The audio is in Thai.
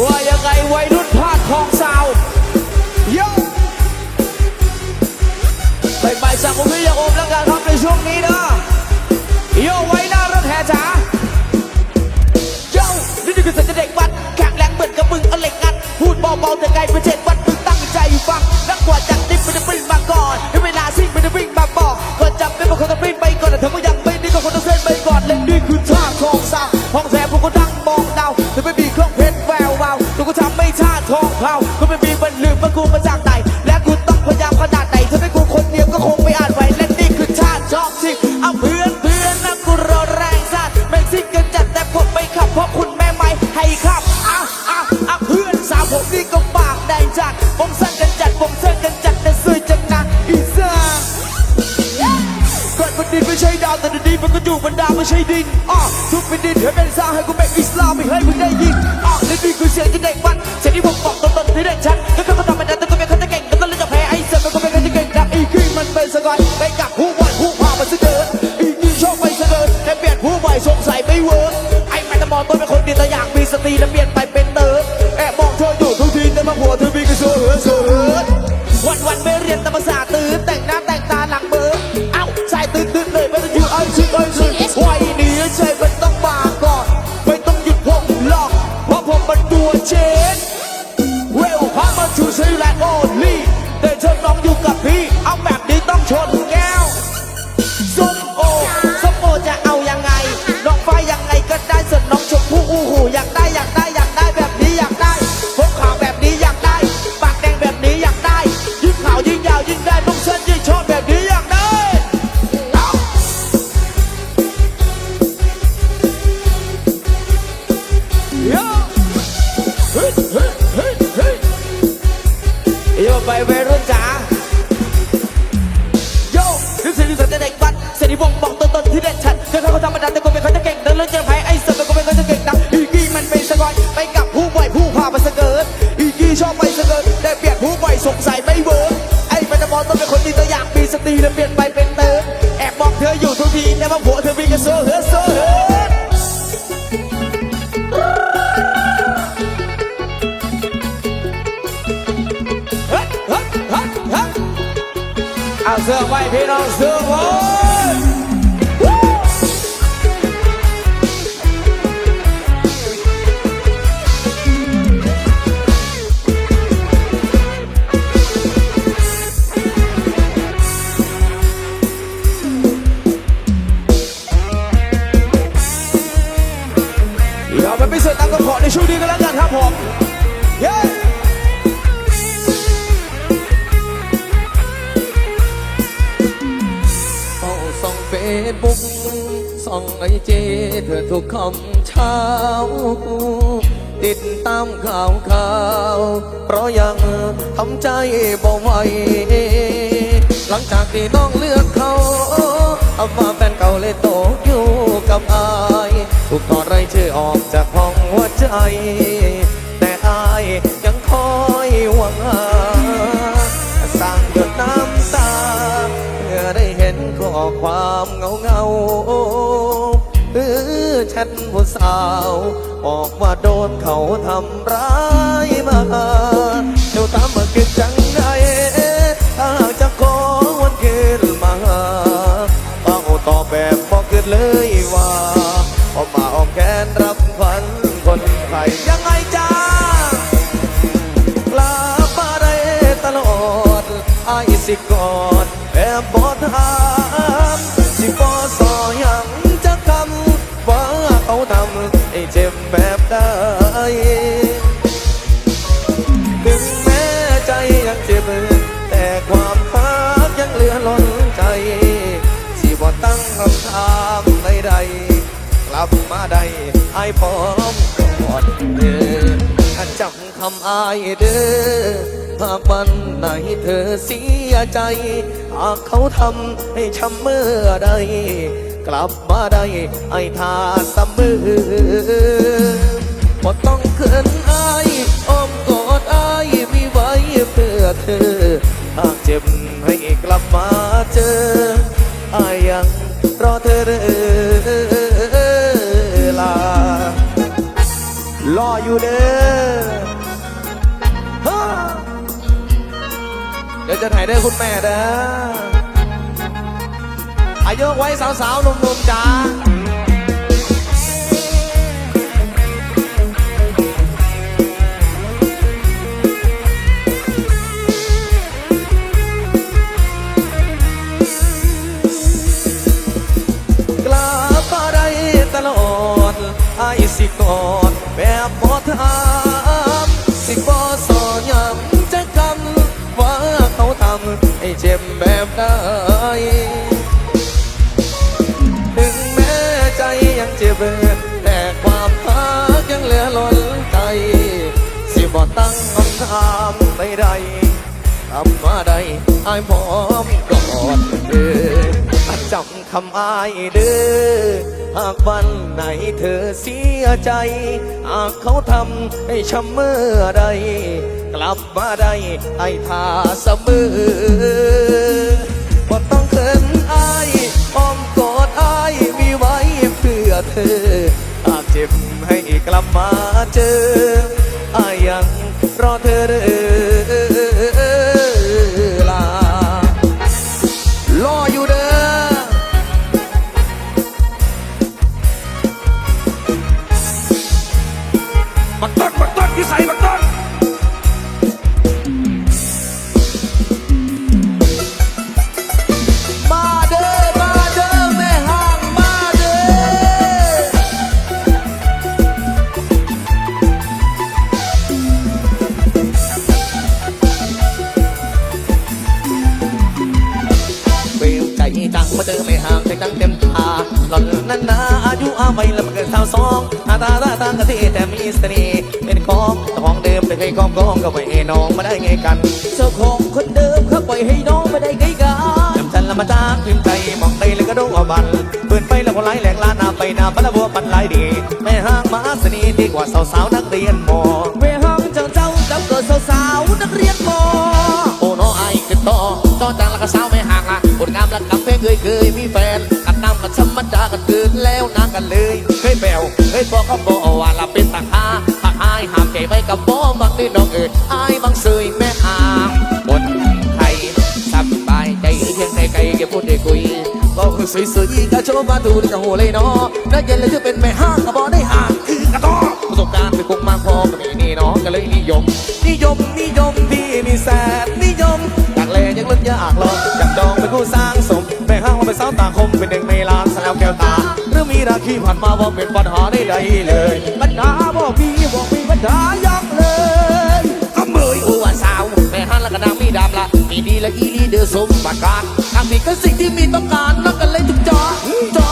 ว่ายังไงวัยรุ่นพลาดของสาวโยไปไปสักผมพี่อย่าอมแล้วกัน กูก็ทำไม่ท่าทองเผากูไม่มีบันลืมว่ากูมาจากไหน และกูต้องพยายามขนาดไหนถ้าไม่กูคนเดียวก็คงไม่อาจไหวและนี่คือชาติชอบจริงเอาเพื่อนเพื่อนนะกูรอแรงสัตว์ไม่ซิ่งกันจัดแต่ผมไม่ขับเพราะคุณแม่ไม่ให้ขับอะอะอะเพื่อนสาวผมนี่ก็ปากแดงจัดผมสั้นกันจัดผมเส้นาวแต่ดีมันก็อยู่บนดาวไม่ใช่ดินอะทุกแผ่นดินให้เป็นสร้างให้กูเป็นอิสลามไม่ให้มึงได้ยินอะและนี่คือเสียงที่เด็กมันเสียงที่ผม พามา โย่ไปวัยรุ่นจ๋าโย่นึกถึงสัญญาเด็กวัดเสรีวงบอกตนๆที่เด็ดชัดเธอเขาธรรมดาแต่กูไม่เคยจะเก่งเดินเล่นเจะแพ้ไอ้เสือแต่กูไม่เคยจะเก่งนะอีกี้มันเป็นสกอยไปกับผู้บ่อยผู้พาไปสเกิร์ตอีกี้ชอบไปสเกิร์ตได้เปลี่ยนผู้บ่อยสงสัยไม่เวิร์กไอ้ปัตมอลต้องเป็นคนดีต้อยากมีสติและเปลี่ยนไป เอาเสื้อไว้พี่น้องเสื้อไว้อย่าไปพิเศษตามกระขอในช่วงนี้กันแล้วกันครับผม ส่องไอเจเธอทุกคำเช้า ติดตามข่าวข่าว เพราะยังทำใจบ่ไหวหลังจากที่น้องเลือกเขาเอามาแฟนเก่าเลยตกอยู่กับอาย ถูกถอดไรเชื่อออกจากห้องหัวใจ ออกความเงาเงาเออฉันผู้สาว บอกว่าโดนเขาทำร้ายมาเจ้าตามมาเกิดจัง ดแอบบอถามสิบอสอยังจะคำว่าเขาทำให้เจ็บแบบใดถึงแม้ใจยังเจ็บ แต่ความรักยังเหลือล้นใจสิบ่ตั้งคำถามใดๆกลับมาได้ไอ้พอ จำอายเด้อหากวันไหนเธอเสียใจ หากเขาทำให้ช้ำเมื่อใด กลับมาได้ไอ้ทาเสมอบ่ต้องเขินอายอ้อมกอดอายมีไว้เพื่อเธอ หากเจ็บให้กลับมาเจอ เดี๋ยวจะถ่ายเด้อคุณแม่เด้ออายุไว้สาวๆหนุ่มๆจ้ากลับมาได้ตลอดไอ้สิกอดแบบ ใดทำมาได้อายพร้อมกอดเธอจำคำอายเด้อหากวันไหนเธอเสียใจ หากเขาทำให้ช้ำเมื่อใด กลับมาได้ไอ้ท่าเสมอบ่ต้องเขินอายอ้อมกอดอายมีไว้เพื่อเธอหากเจ็บให้กลับมาเจออายยังรอเธอเด้อ ใส่บักต้นมาเด้อมาเด้อแม่ห้างมาเด้อเปลวใจจังมาเจอไม่ห่างใจตั้งเต็มตาหล่อนนั้นนาอายุอาวัยละมันเกินสาวสองหน้าตาตาต่างกันที่แต่มีเสน่ห์ แต่เคยกองกองก็ไม่ให้น้องมาได้ไงกันเจ้าของคนเดิมเขาปล่อยให้น้องไม่ได้ไกลกันจำฉันละมาจากพิมพ์ใจมองไปเลยก็ดงเอาบันเปิดไปแล้วคนไล่แหลกลาหน้าไปหน้าบัลบัวปันไหลดีแม่ห้างมาสนีดีกว่าสาวๆนักเรียนมอเวห้องเจ้าเจ้าเจ้าเกิดสาวๆนักเรียนมอโอ้น้อไอขึ้นต่อต่อจากแล้วก็สาวไม่ห่างละผลงามและกับเพลงเคยเคยมีแฟนกันนำกันธรรมดากันเกินแล้วนางกันเลยเคยแปลวเคยบอกเขาบอกว่าเร กับบ่น้องเอิดอายบางเสยแม่หาบนไทยสบายใจเพียงใไกลแกพูดได้คุยก็คือสวยกะโชว์มาดูดีกะโหเลยเนาะน่าเย็นเลยที่เป็นแม่ห้างกะบอได้ห่างคือกระต้อประสบการณ์เป็นคงมากพอกับนี่นี่เนาะก็เลยนิยม นิยมนิยมที่นี่แสนนิยมอยากแลยังลึกอยากลองอยากจองเป็นคู่สร้างสมแม่ห้างว่าเป็นสาวตาคมเป็นหนึ่งในล้านสแล้วแก้วตาหรือมีราคีผ่านมาว่าเป็นปัญหาใดๆเลยบรรดาบอกมีบอกมีบรรดา ดีและอีลีเดอร์สมประการทางผิดก็สิ่งที่มีต้องการนอกกันเลยทุกจอจอ